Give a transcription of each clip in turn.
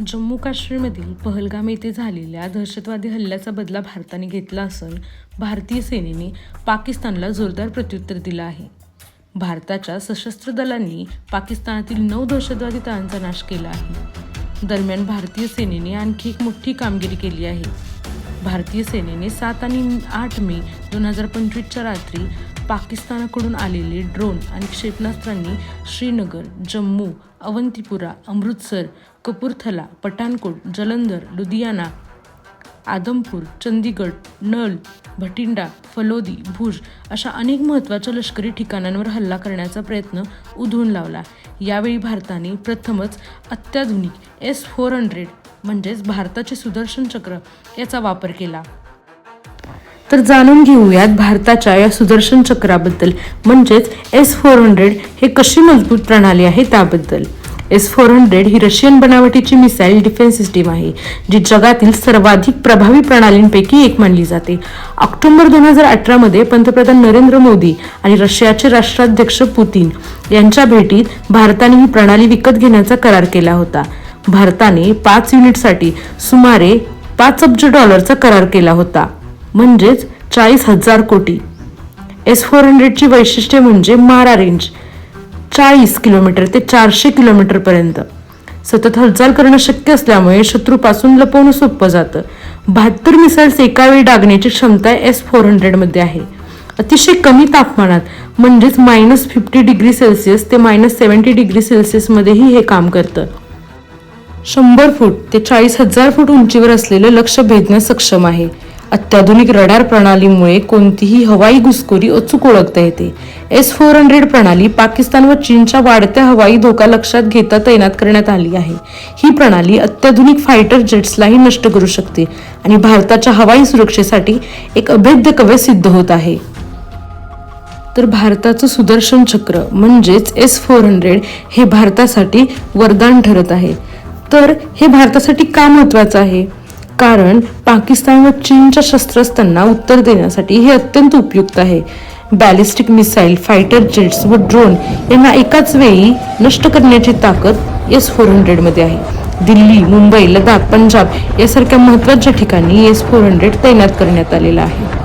जम्मू काश्मीरमधील पहलगाम येथे झालेल्या दहशतवादी हल्ल्याचा बदला भारताने घेतला असून भारतीय सेनेने पाकिस्तानला जोरदार प्रत्युत्तर दिलं आहे. भारताच्या सशस्त्र दलांनी पाकिस्तानातील नऊ दहशतवादी तळांचा नाश केला आहे. दरम्यान भारतीय सेनेने आणखी एक मोठी कामगिरी केली आहे. भारतीय सेनेने सात आणि आठ मे दोन हजार पंचवीसच्या रात्री पाकिस्तानाकडून आलेले ड्रोन आणि क्षेपणास्त्रांनी श्रीनगर जम्मू अवंतीपुरा अमृतसर कपूरथला पठाणकोट जलंधर लुधियाना आदमपूर चंदीगड नल भटिंडा फलोदी भुज अशा अनेक महत्त्वाच्या लष्करी ठिकाणांवर हल्ला करण्याचा प्रयत्न उधळून लावला. यावेळी भारताने प्रथमच अत्याधुनिक एस फोर हंड्रेड म्हणजेच भारताचे सुदर्शन चक्र याचा वापर केला. तर जाणून घेऊयात भारताच्या या सुदर्शन चक्राबद्दल. म्हणजेच एस फोर हंड्रेड हे कशी मजबूत प्रणाली आहे त्याबद्दल. एस फोर हंड्रेड ही रशियन बनावटीची मिसाईल डिफेन्स सिस्टीम आहे जी जगातील सर्वाधिक प्रभावी प्रणालींपैकी एक मानली जाते. ऑक्टोबर दोन हजार अठरामध्ये पंतप्रधान नरेंद्र मोदी आणि रशियाचे राष्ट्राध्यक्ष पुतीन यांच्या भेटीत भारताने ही प्रणाली विकत घेण्याचा करार केला होता. भारताने पाच युनिटसाठी सुमारे पाच अब्ज डॉलरचा करार केला होता. म्हणजेच चाळीस हजार कोटी. एस फोर हंड्रेडची वैशिष्ट्ये म्हणजे मारा रेंज चाळीस किलोमीटर ते चारशे किलोमीटर पर्यंत. सतत हालचाल करणं शक्य असल्यामुळे शत्रूपासून लपवणं सोपं जातं. बहात्तर मिसाईल्स एका वेळी डागण्याची क्षमता एस फोर हंड्रेडमध्ये आहे. अतिशय कमी तापमानात म्हणजेच मायनस फिफ्टी डिग्री सेल्सिअस ते मायनस सेवन्टी डिग्री सेल्सिअसमध्येही हे काम करतं. शंभर फूट ते चाळीस हजार फूट उंचीवर असलेलं लक्ष भेदण्यास सक्षम आहे. अत्याधुनिक रडार प्रणालीमुळे कोणतीही हवाई घुसखोरी अचूक ओळखता येते. एस फोर हंड्रेड प्रणाली पाकिस्तान व चीनच्या वाढत्या हवाई धोका लक्षात घेता तैनात करण्यात आली आहे. ही प्रणाली अत्याधुनिक फायटर जेट्सलाही नष्ट करू शकते आणि भारताच्या हवाई सुरक्षेसाठी एक अभेद्य कवय सिद्ध होत आहे. तर भारताचं सुदर्शन चक्र म्हणजेच एस फोर हंड्रेड हे भारतासाठी वरदान ठरत आहे. तर हे भारतासाठी का महत्वाचं आहे? कारण पाकिस्तान व चीनच्या शस्त्रास्त्रांना उत्तर देण्यासाठी हे अत्यंत उपयुक्त आहे. बॅलिस्टिक मिसाईल फायटर जेट्स व ड्रोन यांना एकाच वेळी नष्ट करण्याची ताकद एस फोर हंड्रेडमध्ये आहे. दिल्ली मुंबई लडाख पंजाब यासारख्या महत्त्वाच्या ठिकाणी एस फोर हंड्रेड तैनात करण्यात आलेला आहे.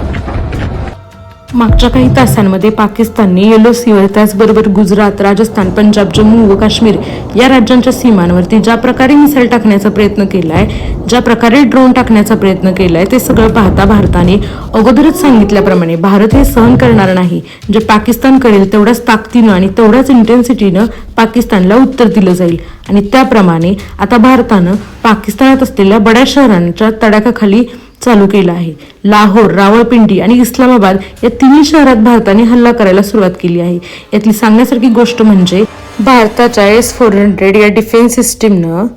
मागच्या काही तासांमध्ये पाकिस्तानने येलो सीवर त्याचबरोबर गुजरात राजस्थान पंजाब जम्मू व काश्मीर या राज्यांच्या सीमांवरती ज्या प्रकारे मिसाईल टाकण्याचा प्रयत्न केलाय ज्या प्रकारे ड्रोन टाकण्याचा प्रयत्न केलाय ते सगळं पाहता भारताने अगोदरच सांगितल्याप्रमाणे भारत हे सहन करणार नाही. जे पाकिस्तान करेल तेवढ्याच ताकदीनं आणि तेवढ्याच इंटेन्सिटीनं पाकिस्तानला उत्तर दिलं जाईल. आणि त्याप्रमाणे आता भारतानं पाकिस्तानात असलेल्या बड्या शहरांच्या तडाखाखाली चालू केला आहे. लाहोर रावळपिंडी आणि इस्लामाबाद या तिन्ही शहरात भारताने हल्ला करायला सुरुवात केली आहे. यातली सांगण्यासारखी गोष्ट म्हणजे भारताच्या एस फोर हंड्रेड या डिफेन्स सिस्टीमनं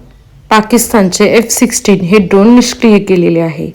पाकिस्तानचे एफ सिक्स्टीन हे ड्रोन निष्क्रिय केलेले आहे.